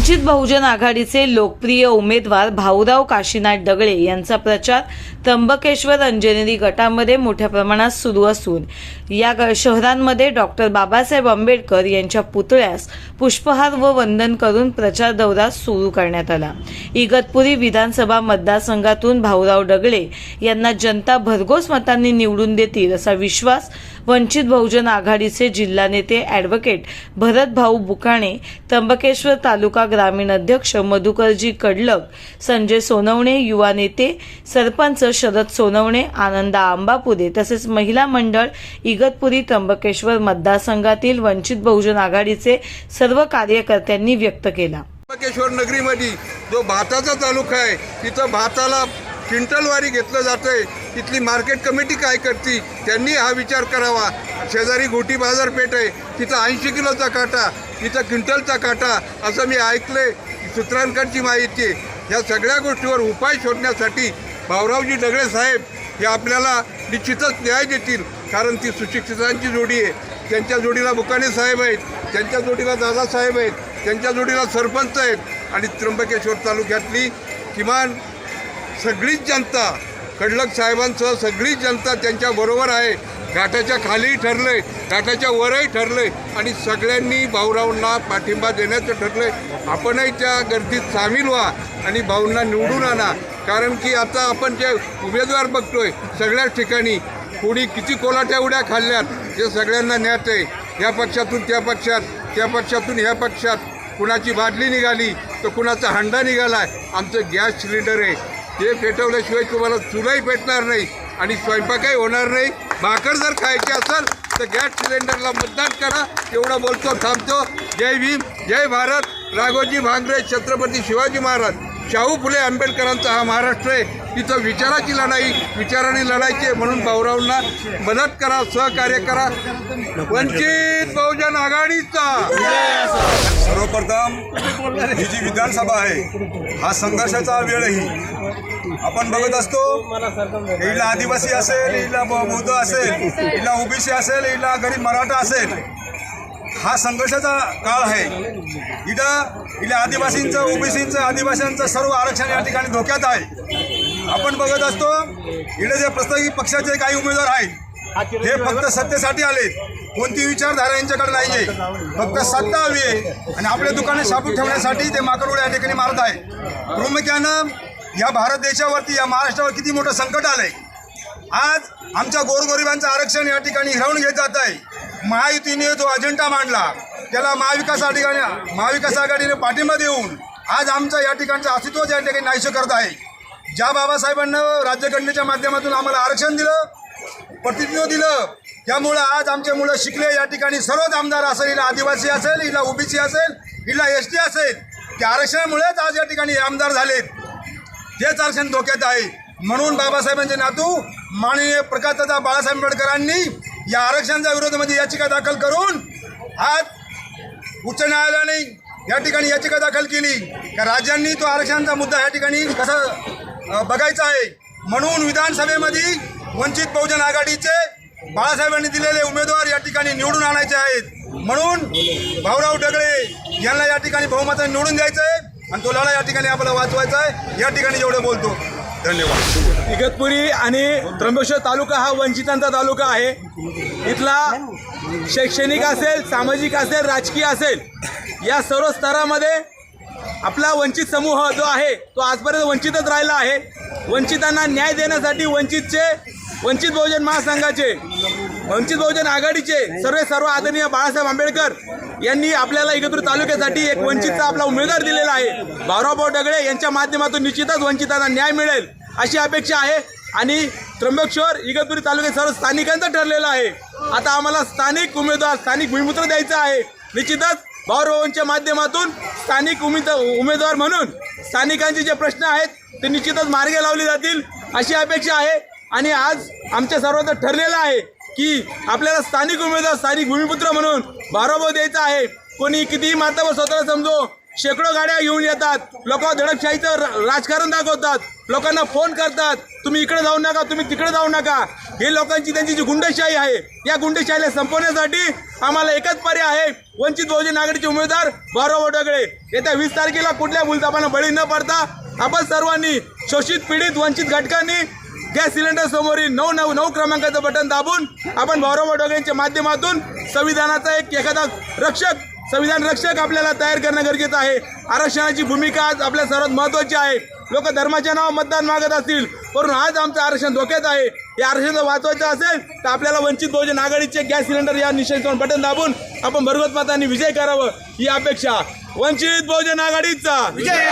वंचित बहुजन आघाडीचे लोकप्रिय उमेदवार भाऊराव काशीनाथ डगळे यांचा प्रचार त्र्यंबकेश्वर अंजनेरी गटामध्ये मोठ्या प्रमाणात सुरू असून या ग- शहरांमध्ये डॉक्टर बाबासाहेब आंबेडकर यांच्या पुतळ्यास पुष्पहार व वंदन करून प्रचार दौरा सुरू करण्यात आला. इगतपुरी विधानसभा मतदारसंघातून भाऊराव डगळे यांना जनता भरघोस मतांनी निवडून देतील असा विश्वास वंचित बहुजन आघाडीचे जिल्हा नेते ॲडव्होकेट भरत भाऊ बुकाणे त्र्यंबकेश्वर तालुका ग्रामीण अध्यक्ष मधुकरजी कडलक संजय सोनवणे युवा नेते सरपंच शरद सोनवणे आनंदा आंबापुरे तसेच महिला मंडळ इगतपुरी त्र्यंबकेश्वर मतदारसंघातील वंचित बहुजन आघाडीचे सर्व कार्यकर्त्यांनी व्यक्त केला. त्र्यंबकेश्वर नगरीमध्ये जो भाताचा तालुका आहे तिथं भाताला क्विंटलवारी घेतलं जातं आहे तिथली मार्केट कमिटी काय करते? त्यांनी हा विचार करावा. शेजारी घोटी बाजारपेठ आहे. तिथं ऐंशी किलोचा काटा तिथं क्विंटलचा काटा असं मी ऐकलं आहे सूत्रांकडची माहिती आहे. ह्या सगळ्या गोष्टीवर उपाय शोधण्यासाठी भाऊरावजी डगळे साहेब हे आपल्याला निश्चितच न्याय देतील. कारण ती सुशिक्षितांची जोडी आहे. त्यांच्या जोडीला बुकाने साहेब आहेत. त्यांच्या जोडीला दादासाहेब आहेत. त्यांच्या जोडीला सरपंच आहेत. आणि त्र्यंबकेश्वर तालुक्यातली किमान सगळीच जनता कडलक साहेबांसह सगळीच जनता त्यांच्याबरोबर आहे. घाटाच्या खालीही ठरलंय घाटाच्या वरही ठरलंय आणि सगळ्यांनी भाऊरावांना पाठिंबा देण्याचं ठरलंय. आपणही त्या गर्दीत सामील व्हा आणि भाऊंना निवडून आणा. कारण की आता आपण जे उमेदवार बघतोय सगळ्याच ठिकाणी कोणी किती कोलाट्या उड्या खाल्ल्यात हे सगळ्यांना ज्ञात आहे. ह्या पक्षातून त्या पक्षात त्या पक्षातून ह्या पक्षात. कुणाची बादली निघाली तर कुणाचा हंडा निघाला आहे आमचं गॅस सिलेंडर आहे. ते पेटवल्याशिवाय तुम्हाला चुलाही पेटणार नाही आणि स्वयंपाकही होणार नाही. भाकर जर खायची असेल तर गॅस सिलेंडरला मतदान करा. एवढं बोलतो थांबतो. जय भीम जय भारत. राघोजी भांगरे छत्रपती शिवाजी महाराज. शाहू फुले आंबेडकरांचा हा महाराष्ट्र आहे. तिथं विचाराची लढाई विचाराने लढायची आहे म्हणून भाऊरावांना मदत करा सहकार्य करा. वंचित बहुजन आघाडीचा. सर्वप्रथम ही जी विधानसभा आहे हा संघर्षाचा वेळही आपण बघत असतो. हिला आदिवासी असेल हिला ब- बौद्ध असेल हिला ओबीसी असेल हिला गरीब मराठा असेल हा संघर्षाचा काळ आहे. इथं इथल्या आदिवासींचं ओबीसींचं आदिवासींचं सर्व आरक्षण या ठिकाणी धोक्यात आहे. आपण बघत असतो इकडे जे प्रस्तावित पक्षाचे काही उमेदवार आहेत हे फक्त सत्तेसाठी आले. कोणती विचारधारा यांच्याकडे नाही आहे. फक्त सत्ता हवी आहे. आणि आपले दुकाने शाबूत ठेवण्यासाठी ते माकडोळे या ठिकाणी मारत आहे प्रामुख्यानं या भारत देशावरती या महाराष्ट्रावर किती मोठं संकट आलंय. आज आमच्या गोरगरिबांचं आरक्षण या ठिकाणी हिरावून घेत जात आहे. महायुतीने जो अजेंडा मांडला त्याला महाविकास आघाडी महाविकास आघाडीने पाठिंबा देऊन आज आमचं या ठिकाणचं अस्तित्व या ठिकाणी नाहीश करत आहे. ज्या बाबासाहेबांना राज्यघटनेच्या माध्यमातून आम्हाला आरक्षण दिलं प्रतिनिधित्व दिलं त्यामुळं आज आमचे मुलं शिकले या ठिकाणी. सर्वच आमदार असेल हिला आदिवासी असेल हिला ओबीसी असेल हिला एस टी असेल त्या आरक्षणामुळेच आज या ठिकाणी आमदार झालेत. तेच आरक्षण धोक्यात आहे. म्हणून बाबासाहेबांचे नातू माननीय प्रकाशदादा बाळासाहेब आंबेडकरांनी या आरक्षणाच्या विरोधामध्ये याचिका दाखल करून आज उच्च न्यायालयाने या ठिकाणी याचिका दाखल केली. का राज्यांनी तो आरक्षणाचा मुद्दा या ठिकाणी कसा बघायचा आहे. म्हणून विधानसभेमध्ये वंचित बहुजन आघाडीचे बाळासाहेबांनी दिलेले उमेदवार या ठिकाणी निवडून आणायचे आहेत. म्हणून भाऊराव डगळे यांना या ठिकाणी बहुमताने निवडून द्यायचं आहे आणि तो लढा या ठिकाणी आपल्याला वाचवायचा आहे. या ठिकाणी एवढं बोलतो. धन्यवाद. इगतपुरी आणि त्र्यंबकेश्वर तालुका हा वंचितांचा तालुका आहे. इथला शैक्षणिक असेल सामाजिक असेल राजकीय असेल या सर्व स्तरामध्ये आपला वंचित समूह जो आहे तो आजपर्यंत वंचितच राहिला आहे. वंचितांना न्याय देण्यासाठी वंचितचे वंचित बहुजन महासंघाचे वंचित बहुजन आघाडीचे सर्व सर्व आदरणीय बाळासाहेब आंबेडकर यांनी आपल्याला इगतपुरी तालुक्यासाठी एक वंचितचा आपला उमेदवार दिलेला आहे. भाऊराव डगळे यांच्या माध्यमातून निश्चितच वंचितांना न्याय मिळेल अशी अपेक्षा आहे. आणि त्र्यंबकेश्वर इगतपुरी तालुक्यात सर्व स्थानिकांचं ठरलेलं आहे. आता आम्हाला स्थानिक उमेदवार स्थानिक भूमिपुत्र द्यायचं आहे. निश्चितच भाऊरावांच्या माध्यमातून स्थानिक उमेद उमेदवार म्हणून स्थानिकांचे जे प्रश्न आहेत ते निश्चितच मार्गे लावले जातील अशी अपेक्षा आहे. आणि आज आमच्या सर्वांचं ठरलेलं आहे की आपल्याला स्थानिक उमेदवार स्थानिक भूमिपुत्र म्हणून भारोभाव द्यायचा आहे. कोणी कितीही मातावर स्वतःला समजो शेकडो गाड्या घेऊन येतात. लोक धडकशाहीचं राजकारण दाखवतात. लोकांना फोन करतात. तुम्ही इकडे जाऊ नका तुम्ही तिकडे जाऊ नका. हे लोकांची त्यांची जी गुंडशाही आहे या गुंडशाहीला संपवण्यासाठी आम्हाला एकच पर्याय आहे. वंचित बहुजन आघाडीचे उमेदवार भाऊराव वडगळे येत्या वीस तारखेला कुठल्या भूलतापांना बळी न पडता आपण सर्वांनी शोषित पीडित वंचित घटकांनी गॅस सिलेंडर समोरील नऊ नऊ नऊ क्रमांकाचं बटन दाबून आपण भाऊराव वडगळेंच्या माध्यमातून संविधानाचा एक एखादा रक्षक संविधान रक्षक आपल्याला तयार करणं गरजेचं आहे. आरक्षणाची भूमिका आज आपल्या सर्वात महत्त्वाची आहे. लोक धर्माच्या नावावर मतदान मागत असतील परंतु आज आमचं आरक्षण धोक्यात आहे. हे आरक्षण जर वाचवायचं असेल तर आपल्याला वंचित बहुजन आघाडीचे गॅस सिलेंडर या निश्चित बटन दाबून आपण भरगत मतांनी विजय करावं ही अपेक्षा. वंचित बहुजन आघाडीचा. विजय